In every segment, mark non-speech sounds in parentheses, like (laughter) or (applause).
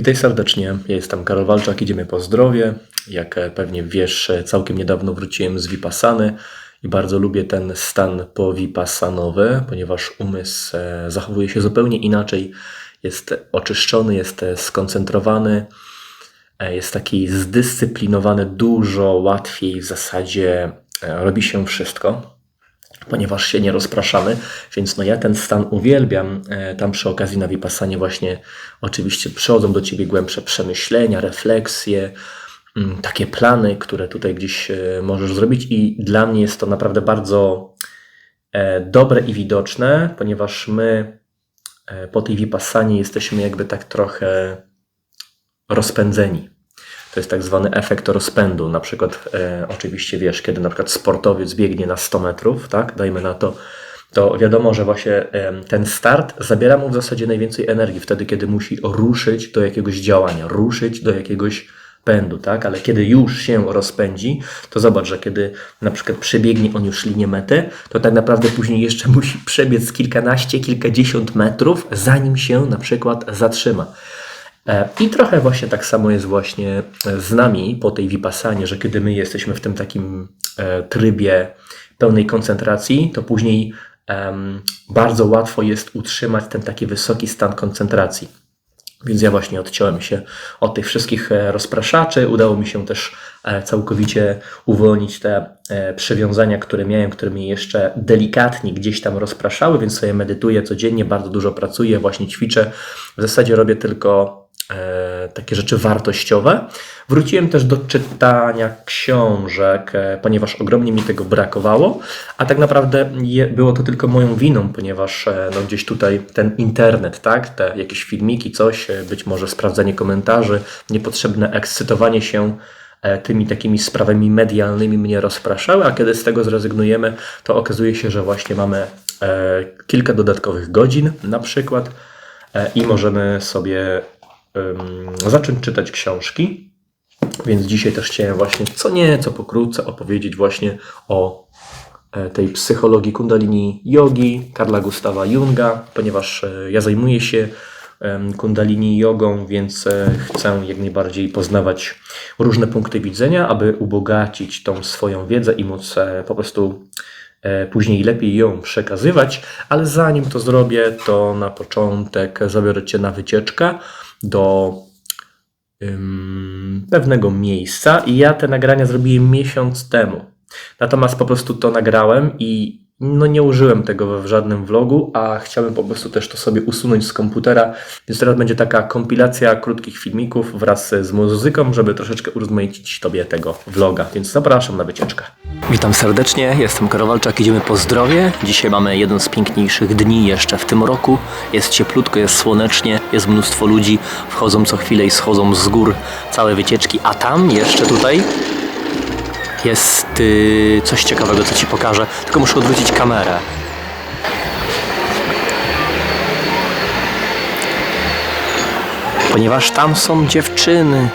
Witaj serdecznie, ja jestem Karol Walczak, idziemy po zdrowie. Jak e, pewnie wiesz, e, całkiem niedawno wróciłem z Vipassany i bardzo lubię ten stan powipassanowy, ponieważ umysł e, zachowuje się zupełnie inaczej, jest oczyszczony, jest skoncentrowany, jest taki zdyscyplinowany, dużo łatwiej w zasadzie robi się wszystko ponieważ się nie rozpraszamy, więc no ja ten stan uwielbiam. E, tam przy okazji na Vipassanie właśnie oczywiście przychodzą do Ciebie głębsze przemyślenia, refleksje, mm, takie plany, które tutaj gdzieś e, możesz zrobić i dla mnie jest to naprawdę bardzo e, dobre i widoczne, ponieważ my po tej Vipassanie jesteśmy jakby tak trochę rozpędzeni. To jest tak zwany efekt rozpędu. Na przykład, e, oczywiście wiesz, kiedy na przykład sportowiec biegnie na 100 metrów, tak, dajmy na to, to wiadomo, że właśnie ten start zabiera mu w zasadzie najwięcej energii wtedy, kiedy musi ruszyć do jakiegoś działania, ruszyć do jakiegoś pędu, tak? Ale kiedy już się rozpędzi, to zobacz, że kiedy na przykład przebiegnie on już linię mety, to tak naprawdę później jeszcze musi przebiec kilkanaście, kilkadziesiąt metrów, zanim się na przykład zatrzyma. E, I trochę właśnie tak samo jest właśnie e, z nami po tej vipassanie, że kiedy my jesteśmy w tym takim e, trybie pełnej koncentracji, to później bardzo łatwo jest utrzymać ten taki wysoki stan koncentracji. Więc ja właśnie odciąłem się od tych wszystkich rozpraszaczy. Udało mi się też całkowicie uwolnić te przywiązania, które miałem, które mnie jeszcze delikatnie gdzieś tam rozpraszały, więc sobie medytuję codziennie, bardzo dużo pracuję, właśnie ćwiczę. W zasadzie robię tylko takie rzeczy wartościowe. Wróciłem też do czytania książek, e, ponieważ ogromnie mi tego brakowało, a tak naprawdę było to tylko moją winą, ponieważ e, no, gdzieś tutaj ten internet, tak, te jakieś filmiki, coś, być może sprawdzanie komentarzy, niepotrzebne ekscytowanie się tymi takimi sprawami medialnymi mnie rozpraszały, a kiedy z tego zrezygnujemy, to okazuje się, że właśnie mamy kilka dodatkowych godzin na przykład i możemy sobie zacząć czytać książki. Więc dzisiaj też chciałem właśnie co nieco pokrótce opowiedzieć właśnie o e, tej psychologii kundalini yogi Karla Gustawa Junga, ponieważ e, ja zajmuję się kundalini jogą, więc e, chcę jak najbardziej poznawać różne punkty widzenia, aby ubogacić tą swoją wiedzę i móc po prostu później lepiej ją przekazywać, ale zanim to zrobię, to na początek zabiorę Cię na wycieczkę do pewnego miejsca i ja te nagrania zrobiłem miesiąc temu. Natomiast po prostu to nagrałem i no nie użyłem tego w żadnym vlogu, a chciałem po prostu też to sobie usunąć z komputera, więc teraz będzie taka kompilacja krótkich filmików wraz z muzyką, żeby troszeczkę urozmaicić Tobie tego vloga, więc zapraszam na wycieczkę. Witam serdecznie, jestem Karowalczak, idziemy po zdrowie. Dzisiaj mamy jeden z piękniejszych dni jeszcze w tym roku. Jest cieplutko, jest słonecznie, jest mnóstwo ludzi, wchodzą co chwilę i schodzą z gór całe wycieczki, a tam jeszcze tutaj jest yy, coś ciekawego, co Ci pokażę. Tylko muszę odwrócić kamerę. Ponieważ tam są dziewczyny.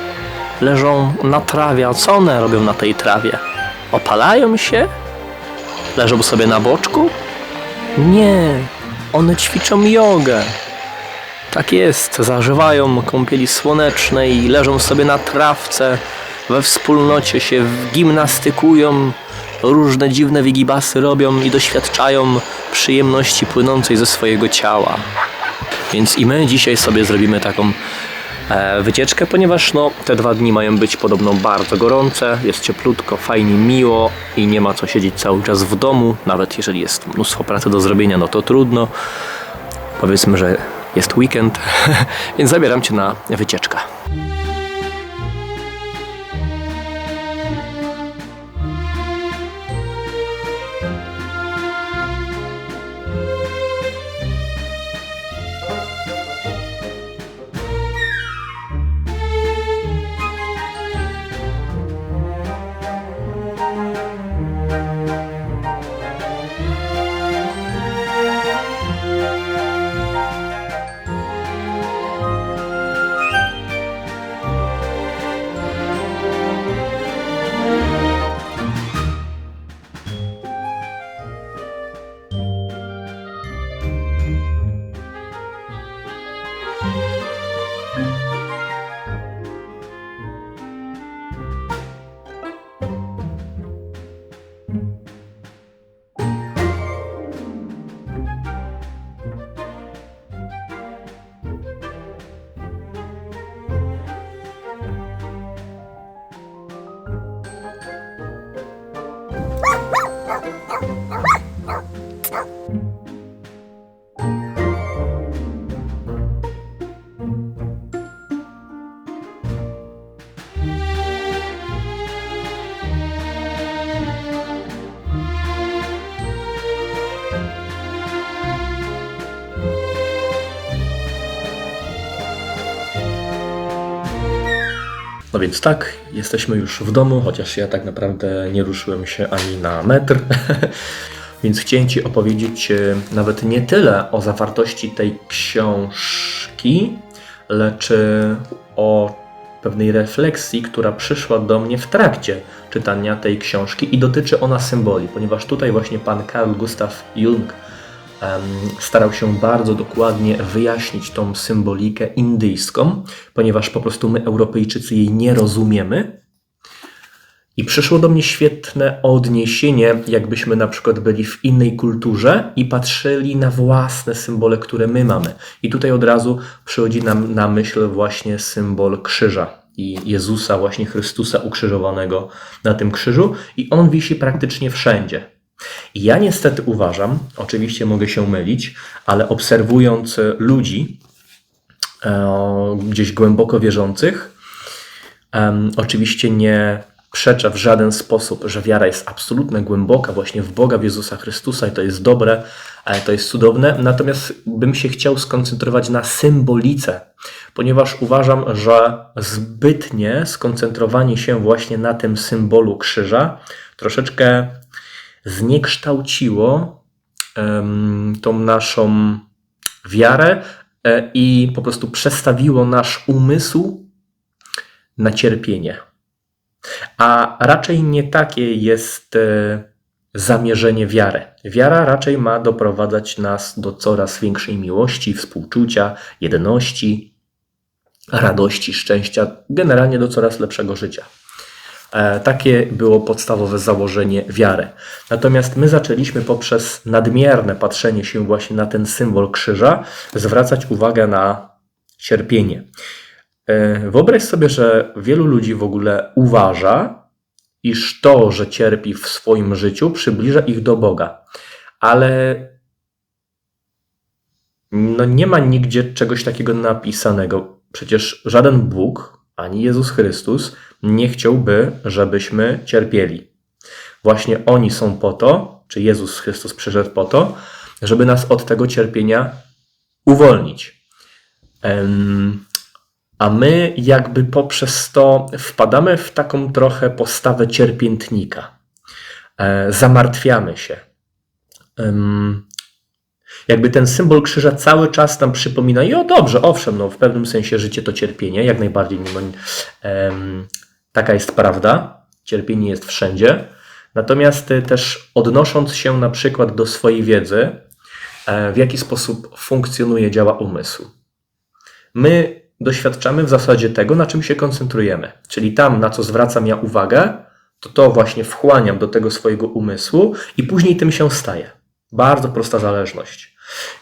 Leżą na trawie. A co one robią na tej trawie? Opalają się? Leżą sobie na boczku? Nie. One ćwiczą jogę. Tak jest, zażywają kąpieli słonecznej, leżą sobie na trawce, we wspólnocie się gimnastykują, różne dziwne wigibasy robią i doświadczają przyjemności płynącej ze swojego ciała. Więc i my dzisiaj sobie zrobimy taką e, wycieczkę, ponieważ no, te dwa dni mają być podobno bardzo gorące, jest cieplutko, fajnie, miło i nie ma co siedzieć cały czas w domu, nawet jeżeli jest mnóstwo pracy do zrobienia, no to trudno. Powiedzmy, że jest weekend, (laughs) więc zabieram Cię na wycieczkę. No więc tak, jesteśmy już w domu, chociaż ja tak naprawdę nie ruszyłem się ani na metr. (laughs) Więc chciałem Ci opowiedzieć e, nawet nie tyle o zawartości tej książki, lecz e, o pewnej refleksji, która przyszła do mnie w trakcie czytania tej książki i dotyczy ona symboli, ponieważ tutaj właśnie pan Carl Gustav Jung starał się bardzo dokładnie wyjaśnić tą symbolikę indyjską, ponieważ po prostu my, Europejczycy, jej nie rozumiemy. I przyszło do mnie świetne odniesienie, jakbyśmy na przykład byli w innej kulturze i patrzyli na własne symbole, które my mamy. I tutaj od razu przychodzi nam na myśl właśnie symbol krzyża i Jezusa, właśnie Chrystusa ukrzyżowanego na tym krzyżu, i on wisi praktycznie wszędzie. Ja niestety uważam, oczywiście mogę się mylić, ale obserwując ludzi e, gdzieś głęboko wierzących, em, oczywiście nie przeczę w żaden sposób, że wiara jest absolutnie głęboka właśnie w Boga, w Jezusa Chrystusa i to jest dobre, ale to jest cudowne. Natomiast bym się chciał skoncentrować na symbolice, ponieważ uważam, że zbytnie skoncentrowanie się właśnie na tym symbolu krzyża troszeczkę zniekształciło tą naszą wiarę e, i po prostu przestawiło nasz umysł na cierpienie. A raczej nie takie jest e, zamierzenie wiary. Wiara raczej ma doprowadzać nas do coraz większej miłości, współczucia, jedności, radości, szczęścia, generalnie do coraz lepszego życia. E, Takie było podstawowe założenie wiary. Natomiast my zaczęliśmy poprzez nadmierne patrzenie się właśnie na ten symbol krzyża zwracać uwagę na cierpienie. E, Wyobraź sobie, że wielu ludzi w ogóle uważa, iż to, że cierpi w swoim życiu, przybliża ich do Boga. Ale no nie ma nigdzie czegoś takiego napisanego. Przecież żaden Bóg, ani Jezus Chrystus nie chciałby, żebyśmy cierpieli. Właśnie oni są po to, czy Jezus Chrystus przyszedł po to, żeby nas od tego cierpienia uwolnić. A my jakby poprzez to wpadamy w taką trochę postawę cierpiętnika. E, zamartwiamy się. Jakby ten symbol krzyża cały czas nam przypomina, i o dobrze, owszem, no w pewnym sensie życie to cierpienie, jak najbardziej taka jest prawda, cierpienie jest wszędzie. Natomiast y, też odnosząc się na przykład do swojej wiedzy, e, w jaki sposób funkcjonuje, działa umysł. My doświadczamy w zasadzie tego, na czym się koncentrujemy. Czyli tam, na co zwracam ja uwagę, to to właśnie wchłaniam do tego swojego umysłu i później tym się staje. Bardzo prosta zależność.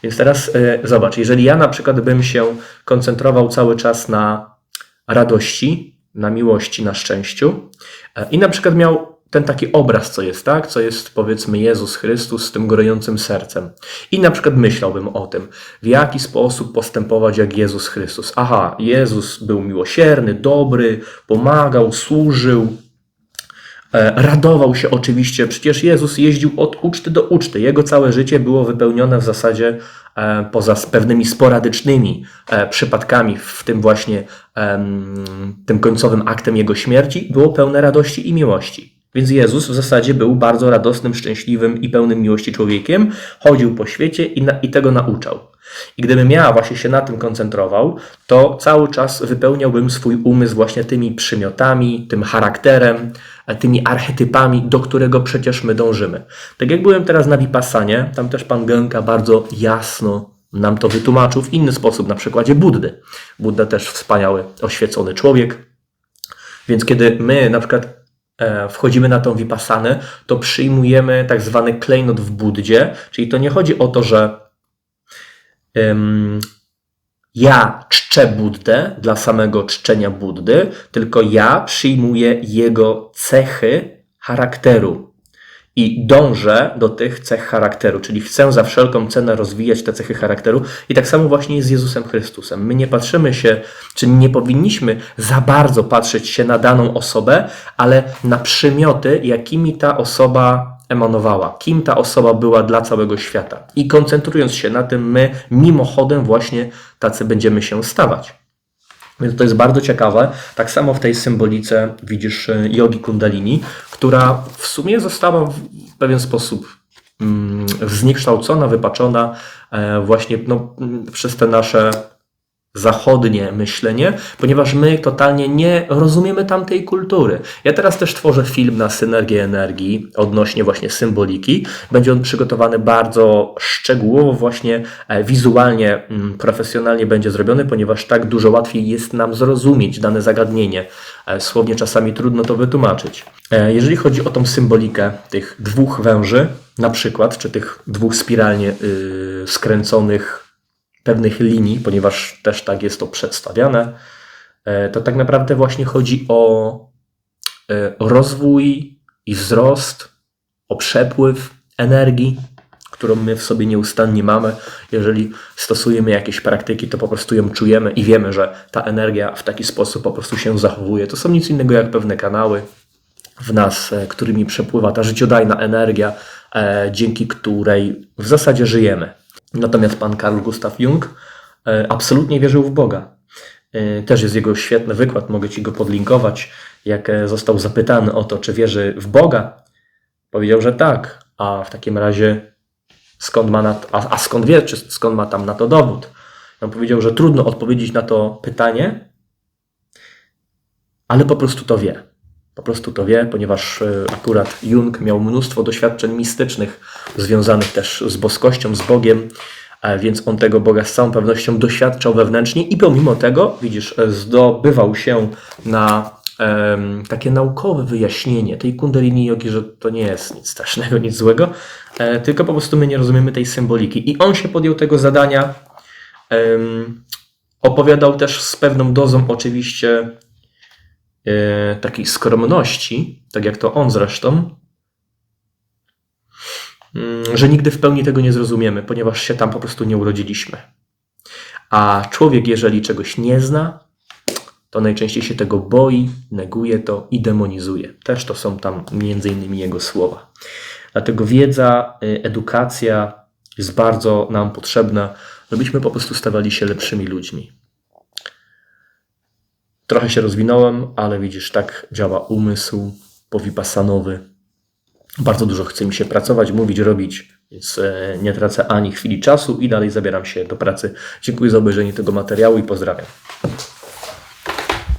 Więc teraz y, zobacz, jeżeli ja na przykład bym się koncentrował cały czas na radości, na miłości, na szczęściu e, i na przykład miał ten taki obraz, co jest, tak? Co jest powiedzmy Jezus Chrystus z tym gorejącym sercem. I na przykład myślałbym o tym, w jaki sposób postępować jak Jezus Chrystus. Aha, Jezus był miłosierny, dobry, pomagał, służył, Radował się oczywiście, przecież Jezus jeździł od uczty do uczty. Jego całe życie było wypełnione w zasadzie e, poza pewnymi sporadycznymi e, przypadkami, w tym właśnie tym końcowym aktem jego śmierci, było pełne radości i miłości. Więc Jezus w zasadzie był bardzo radosnym, szczęśliwym i pełnym miłości człowiekiem, chodził po świecie i, na, i tego nauczał. I gdybym ja właśnie się na tym koncentrował, to cały czas wypełniałbym swój umysł właśnie tymi przymiotami, tym charakterem, e, tymi archetypami, do którego przecież my dążymy. Tak jak byłem teraz na Vipassanie, tam też pan Gęka bardzo jasno nam to wytłumaczył w inny sposób, na przykładzie Buddy. Budda też wspaniały, oświecony człowiek. Więc kiedy my na przykład wchodzimy na tą Vipassanę, to przyjmujemy tak zwany klejnot w Buddzie, czyli to nie chodzi o to, że Ym, ja czczę Buddę dla samego czczenia Buddy, tylko ja przyjmuję jego cechy charakteru i dążę do tych cech charakteru, czyli chcę za wszelką cenę rozwijać te cechy charakteru. I tak samo właśnie jest z Jezusem Chrystusem. My nie patrzymy się, czy nie powinniśmy za bardzo patrzeć się na daną osobę, ale na przymioty, jakimi ta osoba emanowała, kim ta osoba była dla całego świata. I koncentrując się na tym, my mimochodem właśnie tacy będziemy się stawać. Więc to jest bardzo ciekawe. Tak samo w tej symbolice widzisz y, jogi kundalini, która w sumie została w pewien sposób mm, zniekształcona, wypaczona e, właśnie no, mm, przez te nasze zachodnie myślenie, ponieważ my totalnie nie rozumiemy tamtej kultury. Ja teraz też tworzę film na synergię energii odnośnie właśnie symboliki. Będzie on przygotowany bardzo szczegółowo, właśnie e, wizualnie, mm, profesjonalnie będzie zrobiony, ponieważ tak dużo łatwiej jest nam zrozumieć dane zagadnienie. E, Słownie czasami trudno to wytłumaczyć. E, Jeżeli chodzi o tą symbolikę tych dwóch węży, na przykład, czy tych dwóch spiralnie yy, skręconych pewnych linii, ponieważ też tak jest to przedstawiane, e, to tak naprawdę właśnie chodzi o e, rozwój i wzrost, o przepływ energii, którą my w sobie nieustannie mamy. Jeżeli stosujemy jakieś praktyki, to po prostu ją czujemy i wiemy, że ta energia w taki sposób po prostu się zachowuje. To są nic innego jak pewne kanały w nas, e, którymi przepływa ta życiodajna energia, dzięki której w zasadzie żyjemy. Natomiast pan Carl Gustav Jung e, absolutnie wierzył w Boga. E, Też jest jego świetny wykład, mogę ci go podlinkować. Jak e, został zapytany o to, czy wierzy w Boga, powiedział, że tak. A w takim razie skąd ma na to, a, a skąd wie, czy skąd ma tam na to dowód? On powiedział, że trudno odpowiedzieć na to pytanie, ale po prostu to wie. Po prostu to wie, ponieważ e, akurat Jung miał mnóstwo doświadczeń mistycznych, związanych też z boskością, z Bogiem, więc on tego Boga z całą pewnością doświadczał wewnętrznie i pomimo tego, widzisz, e, zdobywał się na em, takie naukowe wyjaśnienie tej kundalini jogi, że to nie jest nic strasznego, nic złego, e, tylko po prostu my nie rozumiemy tej symboliki. I on się podjął tego zadania. Em, opowiadał też z pewną dozą oczywiście takiej skromności, tak jak to on zresztą, mm, że nigdy w pełni tego nie zrozumiemy, ponieważ się tam po prostu nie urodziliśmy. A człowiek, jeżeli czegoś nie zna, to najczęściej się tego boi, neguje to i demonizuje. Też to są tam między innymi jego słowa. Dlatego wiedza, y, edukacja jest bardzo nam potrzebna, żebyśmy po prostu stawali się lepszymi ludźmi. Trochę się rozwinąłem, ale widzisz, tak działa umysł powipassanowy. Bardzo dużo chce mi się pracować, mówić, robić, więc e, nie tracę ani chwili czasu i dalej zabieram się do pracy. Dziękuję za obejrzenie tego materiału i pozdrawiam.